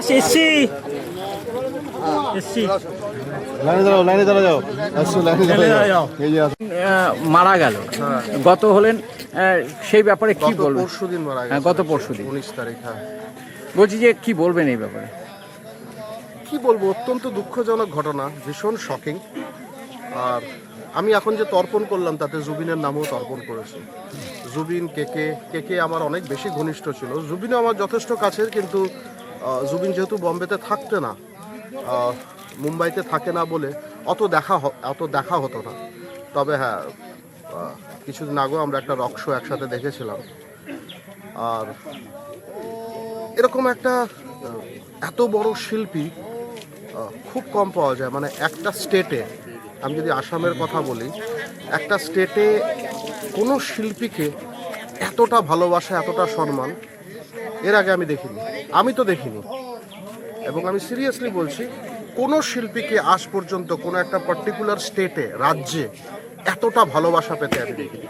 এসছি এসছি লাইনে দাঁড়াও লাইনে দাঁড়া যাও আসছো লাইনে লাইনে দাঁড়া দাঁড়া যাও যাও। এই যে মারা গেল। গত হলেন সেই ব্যাপারে কি গত বলবেন? পরশু দিন মারা হ্যাঁ, গেছে। গত পরশুদিন। উনিশ তারিখ হ্যাঁ। বলছি যে কি বলবেন এই ব্যাপারে? কি বলব অত্যন্ত দুঃখজনক ঘটনা ভীষণ শকিং আর আমি এখন যে তর্পণ করলাম তাতে জুবিনের নামও তর্পণ করেছি। জুবিন কেকে কেকে আমার অনেক বেশি ঘনিষ্ঠ ছিল। জুবিনও আমার যথেষ্ট কাছের কিন্তু জুবিন যেহেতু বম্বেতে থাকতে না মুম্বাইতে থাকে না বলে অত দেখা অত দেখা হতো না। তবে হ্যাঁ কিছুদিন আগেও আমরা একটা রক শো একসাথে দেখেছিলাম। আর এরকম একটা এত বড় শিল্পী খুব কম পাওয়া যায়। মানে একটা স্টেটে আমি যদি আসামের কথা বলি, একটা স্টেটে কোনো শিল্পীকে এতটা ভালোবাসা, এতটা সম্মান এর আগে আমি দেখিনি। আমি তো দেখিনি। এবং আমি সিরিয়াসলি বলছি, কোনো শিল্পীকে আজ পর্যন্ত কোনো একটা পার্টিকুলার স্টেটে রাজ্যে এতটা ভালোবাসা পেতে আমি দেখিনি।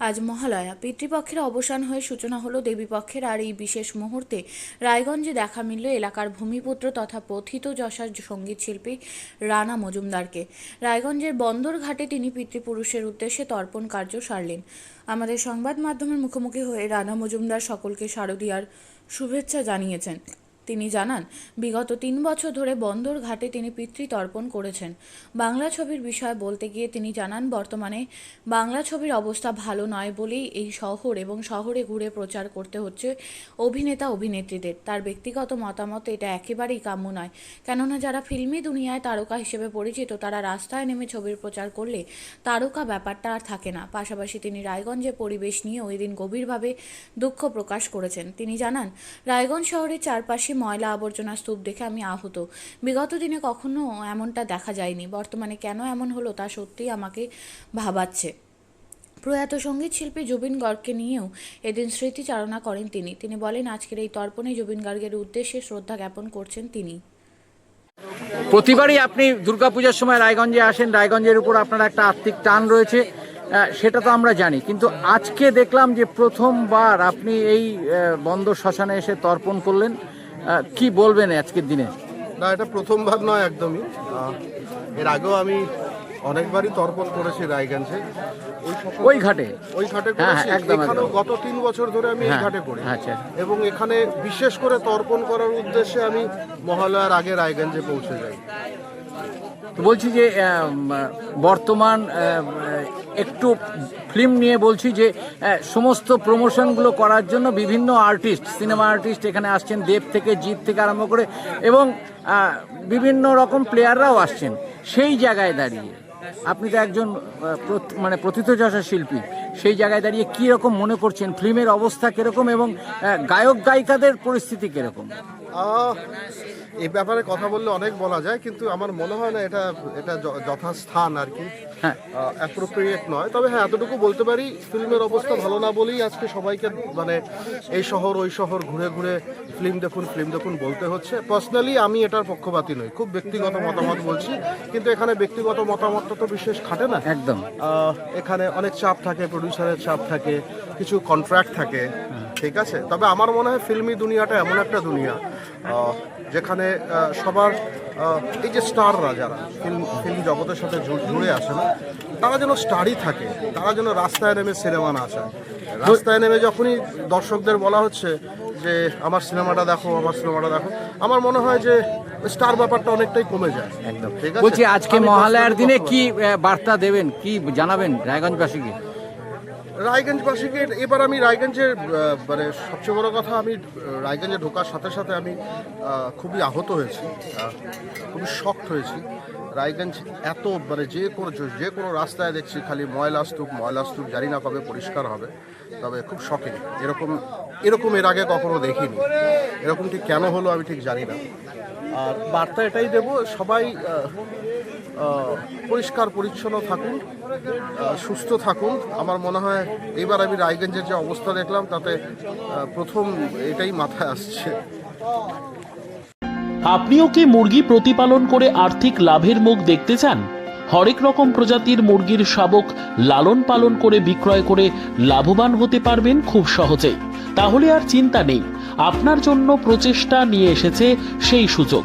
আজ মহালয়া। পিতৃপক্ষের অবসান হয়ে সূচনা হলো দেবীপক্ষের আর এই বিশেষ মুহূর্তে রায়গঞ্জে দেখা মিলল এলাকার ভূমিপুত্র তথা পথিত যশার সংগীত শিল্পী রানা মজুমদারকে। রায়গঞ্জের বন্দর ঘাটে তিনি পিতৃপুরুষের উদ্দেশ্যে তর্পণ কার্য সারলেন। আমাদের সংবাদ মাধ্যমের মুখোমুখি হয়ে রানা মজুমদার সকলকে শারদীয়ার শুভেচ্ছা জানিয়েছেন। তিনি জানান, বিগত তিন বছর ধরে বন্দর ঘাটে তিনি পিতৃতর্পণ করেছেন। বাংলা ছবির বিষয়ে বলতে গিয়ে তিনি জানান, বর্তমানে বাংলা ছবির অবস্থা ভালো নয় বলেই এই শহর এবং শহরে ঘুরে প্রচার করতে হচ্ছে অভিনেতা, অভিনেত্রীদের। তার ব্যক্তিগত মতামত, এটা একেবারেই কাম্য নয়। কেননা যারা ফিল্মি দুনিয়ায় তারকা হিসেবে পরিচিত, তারা রাস্তায় নেমে ছবির প্রচার করলে তারকা ব্যাপারটা আর থাকে না। পাশাপাশি তিনি রায়গঞ্জে পরিবেশ নিয়ে ওই দিন গভীরভাবে দুঃখ প্রকাশ করেছেন। তিনি জানান, রায়গঞ্জ শহরের চারপাশে ময়লা আবর্জনা স্তূপ দেখে আমি আহত। বিগত দিনে কখনো এমনটা দেখা যায়নি। বর্তমানে কেন এমন হলো তা সত্যিই আমাকে ভাবাচ্ছে। প্রয়াত সংগীত শিল্পী জুবিন গর্গকে নিয়েও এদিন স্মৃতিচারণা করেন তিনি। তিনি বলেন, আজকের এই তর্পণে জুবিন গার্গের উদ্দেশ্যে শ্রদ্ধা জ্ঞাপন করছেন তিনি। প্রতিবারই আপনি দুর্গাপূজার সময় রায়গঞ্জে আসেন। রায়গঞ্জের উপর আপনার একটা আর্থিক টান রয়েছে। সেটা তো আমরা জানি। কিন্তু আজকে দেখলাম যে প্রথমবার আপনি এই বন্দর শ্মশানে এসে তর্পণ করলেন। কি বলবেন আজকের দিনে? না এটা প্রথমবার নয় একদমই। এর আগেও আমি অনেকবারই তর্পণ করেছি রায়গঞ্জে। ওই ঘাটে? ওই ঘাটে হ্যাঁ, একদম, এখানেও গত তিন বছর ধরে আমি এই হ্যাঁ, ঘাটে করি। আচ্ছা। এবং এখানে বিশেষ করে তর্পণ করার উদ্দেশ্যে আমি মহালয়ার আগে রায়গঞ্জে পৌঁছে যাই। তো বলছি যে বর্তমান একটু ফিল্ম নিয়ে বলছি যে সমস্ত প্রমোশনগুলো করার জন্য বিভিন্ন আর্টিস্ট সিনেমা আর্টিস্ট এখানে আসছেন, দেব থেকে জিৎ থেকে আরম্ভ করে এবং বিভিন্ন রকম প্লেয়াররাও আসছেন। সেই জায়গায় দাঁড়িয়ে, আপনি তো একজন মানে প্রথিতযশা শিল্পী, সেই জায়গায় দাঁড়িয়ে কী রকম মনে করছেন? ফিল্মের অবস্থা কীরকম এবং গায়ক গায়িকাদের পরিস্থিতি কীরকম? এই ব্যাপারে কথা বললে অনেক বলা যায় কিন্তু আমার মনে হয় না এটা এটা যথাস্থান আর কি। হ্যাঁ। অ্যাপ্রোপ্রিয়েট নয়। তবে হ্যাঁ এতটুকু বলতে পারি ফিল্মের অবস্থা ভালো না বলেই আজকে সবাইকে মানে এই শহর ওই শহর ঘুরে ঘুরে ফিল্ম দেখুন ফিল্ম দেখুন বলতে হচ্ছে। পার্সোনালি আমি এটার পক্ষপাতী নই। খুব ব্যক্তিগত মতামত বলছি কিন্তু এখানে ব্যক্তিগত মতামতটা তো বিশেষ খাটে না। একদম। এখানে অনেক চাপ থাকে প্রডিউসারের চাপ থাকে কিছু কন্ট্রাক্ট থাকে ঠিক আছে? তবে আমার মনে হয় ফিল্মি দুনিয়াটা এমন একটা দুনিয়া। যেখানে সবার এই যে স্টাররা যারা ফিল্ম ফিল্ম জগতের সাথে জুড়ে আসে না তারা যেন স্টারই থাকে তারা যেন রাস্তায় নেমে সিনেমা না আসে রাস্তায় নেমে যখনই দর্শকদের বলা হচ্ছে যে আমার সিনেমাটা দেখো আমার সিনেমাটা দেখো আমার মনে হয় যে স্টার ব্যাপারটা অনেকটাই কমে যায়। একদম। ঠিক আছে? বলছি আজকে মহালয়ার দিনে। কি বার্তা দেবেন কি জানাবেন রায়গঞ্জবাসীকে? রায়গঞ্জবাসীকে এবার আমি রায়গঞ্জের মানে সবচেয়ে বড় কথা আমি রায়গঞ্জে ঢোকার সাথে সাথে আমি খুবই আহত হয়েছি খুবই শক্ট হয়েছি। রায়গঞ্জ এত মানে যে কোনো যে কোনো রাস্তায় দেখছি খালি ময়লা স্তূপ ময়লা স্তূপ জানি না কবে পরিষ্কার হবে, তবে খুব শখিং এরকম এরকম এর আগে কখনো দেখিনি। এরকম ঠিক কেন হলো আমি ঠিক জানি না। আর বার্তা এটাই দেব, সবাই পরিষ্কার, পরিচ্ছন্ন থাকুন সুস্থ থাকুন। আমার মনে হয় এবার আমি রায়গঞ্জের যে অবস্থা দেখলাম, তাতে প্রথম এটাই মাথায় আসছে। আপনিও কি মুরগি প্রতিপালন করে আর্থিক লাভের মুখ দেখতে চান? হরেক রকম প্রজাতির মুরগির শাবক লালন পালন করে বিক্রয় করে লাভবান হতে পারবেন খুব সহজেই। তাহলে আর চিন্তা নেই, আপনার জন্য প্রচেষ্টা নিয়ে এসেছে সেই সুযোগ।